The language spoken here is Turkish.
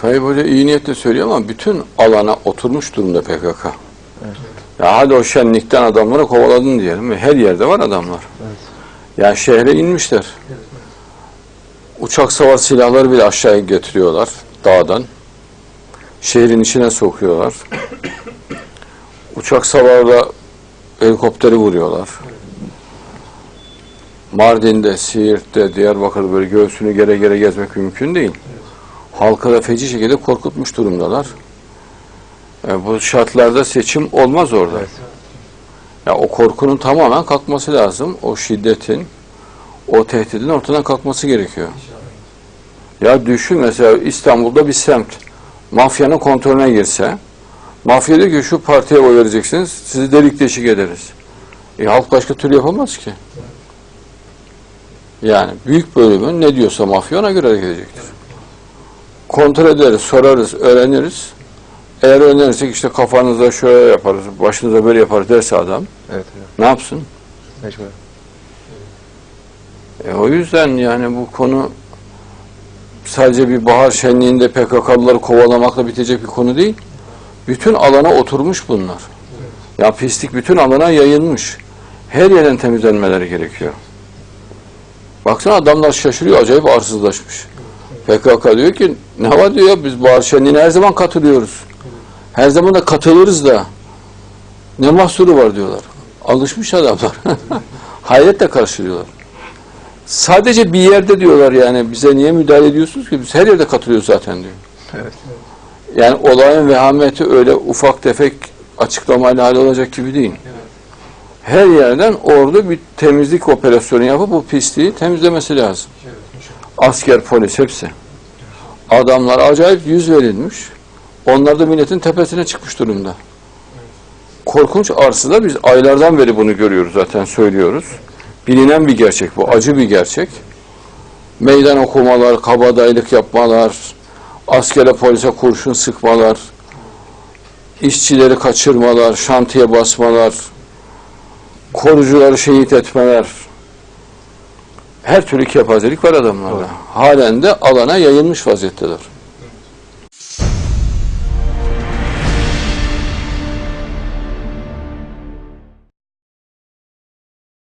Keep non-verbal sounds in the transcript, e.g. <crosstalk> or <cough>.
Tayyip Hoca iyi niyetle söylüyor ama bütün alana oturmuş durumda PKK. Ya hadi o şenlikten adamları kovaladın diyelim. Her yerde var adamlar. Ya şehre inmişler. Uçak savar silahları bile aşağıya getiriyorlar dağdan. Şehrin içine sokuyorlar. <coughs> Uçak savarla helikopteri vuruyorlar. Mardin'de, Siirt'te, Diyarbakır'da böyle göğsünü gere gere gezmek mümkün değil. Halkı da feci şekilde korkutmuş durumdalar. E, bu şartlarda seçim olmaz orada. Ya o korkunun tamamen kalkması lazım. O şiddetin, o tehdidin ortadan kalkması gerekiyor. Ya düşün mesela İstanbul'da bir semt mafyanın kontrolüne girse, mafya diyor ki şu partiye oy vereceksiniz, sizi delik deşik ederiz. E halk başka türlü yapamaz ki. Yani büyük bölümün ne diyorsa mafya ona göre hareket edecektir. Kontrol ederiz, sorarız, öğreniriz. Eğer öğrenirsek işte kafanızda şöyle yaparız, başınıza böyle yaparız derse adam Evet hocam. ne yapsın? Mecbur. E, o yüzden yani bu konu sadece bir bahar şenliğinde PKK'lıları kovalamakla bitecek bir konu değil. Bütün alana oturmuş bunlar. Ya pislik bütün alana yayılmış. Her yerden temizlenmeleri gerekiyor. Baksana adamlar şaşırıyor, acayip arsızlaşmış. PKK diyor ki, ne var diyor, biz bahar şenliğine her zaman katılıyoruz. Her zaman da katılırız da. Ne mahsuru var diyorlar. Alışmış adamlar. <laughs> Hayretle karşılıyorlar. Sadece bir yerde diyorlar yani bize niye müdahale ediyorsunuz ki biz her yerde katılıyoruz zaten diyor. Evet. Yani olayın vehameti öyle ufak tefek açıklamayla hallolacak gibi değil. Her yerden ordu bir temizlik operasyonu yapıp bu pisliği temizlemesi lazım. Asker, polis hepsi. Adamlar acayip yüz verilmiş. Onlar da milletin tepesine çıkmış durumda. Korkunç arsıda biz aylardan beri bunu görüyoruz zaten söylüyoruz. Bilinen bir gerçek bu, acı bir gerçek. Meydan okumalar, kabadayılık yapmalar, askere polise kurşun sıkmalar, işçileri kaçırmalar, şantiye basmalar, korucuları şehit etmeler. Her türlü kepazelik var adamlarda. Halen de alana yayılmış vaziyetteler.